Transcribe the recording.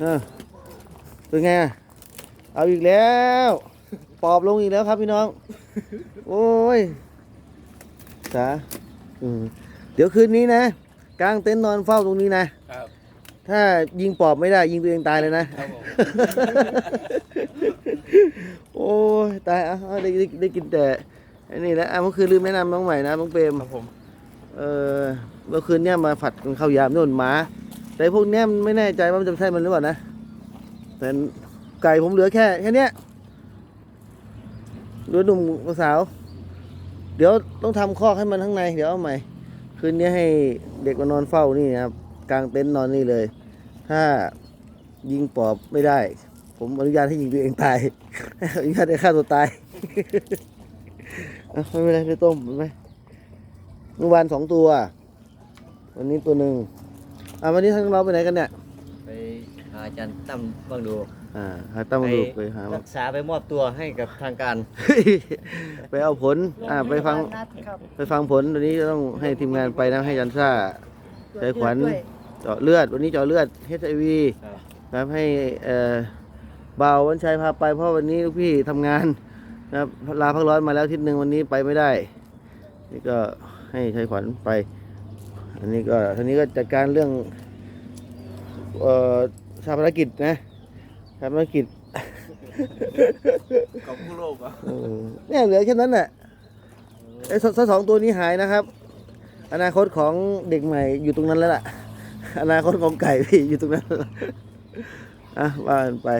เออเป็นไงอะเอาอีกแล้ว ปอบลงอีกแล้วครับพี่น้อง โอ้ยสาอืมเดี๋ยวคืนนี้นะกางเต็นท์นอนเฝ้าตรงนี้นะ ครับถ้ายิงปอบไม่ได้ ยิงตัวเองตายเลยนะ ครับผม โอ้ยตายอะเอาได้ได้ได้กินแต่อันนี้นะอะเมื่อคืนลืมแนะนำน้องใหม่นะน้องเปรมครับผม เออเมื่อคืนเนี่ยมาผัดกันข้าวยามนู่นหมา แต่พวกเนี้ยมันไม่แน่ใจว่ามันจะใช่มันหรือเปล่านะแต่ไก่ผมเหลือแค่แค่นี้ยเหลือหนุ่มสาว เดี๋ยวต้องทำคอกให้มันข้างใน เดี๋ยวเอาใหม่ คืนนี้ให้เด็กมานอนเฝ้านี่นะครับกลางเต็นท์นอนนี่เลย ถ้ายิงปอบไม่ได้ ผมอนุญาตให้ยิงตัวเองตายอนุญาตให้ฆ่าตัวตายไม่เป็นไรไม่ต้มไม่เป็นไรเมื่อวานสองตัว วันนี้ตัวหนึ่ง อะวันนี้ทั้งเราไปไหนกันเนี่ย ไปหาอาจารย์ตั้มบ้างดูอ่าหาตั้งมาดูไปหารักษาไปมอบตัวให้กับทางการ ไปเอาผล อ่าไปฟังไปฟังผลวันนี้จะต้องให้ทีมงานไปนะให้ยันซ่าใจขวัญเจาะเลือด วันนี้เจาะเลือด HIV ครับนะครับให้เอ่อเบาวันชัยพาไปเพราะวันนี้ลูกพี่ทำงานนะครับลาพักร้อนมาแล้วอาทิศหนึ่งวันนี้ไปไม่ได้ นี่ก็ให้ชัยขวัญไป อันนี้ก็ทีนี้ก็จัดการเรื่องเอ่อชาภารกิจนะชาภารกิจกับผู้โลกอะเออเนี่ยเหลือแค่นั้นแหละไอ้สสสองตัวนี้หายนะครับ อนาคตของเด็กใหม่อยู่ตรงนั้นแล้วล่ะ อนาคตของไก่พี่อยู่ตรงนั้นแล้วล่ะอะว่ากันไป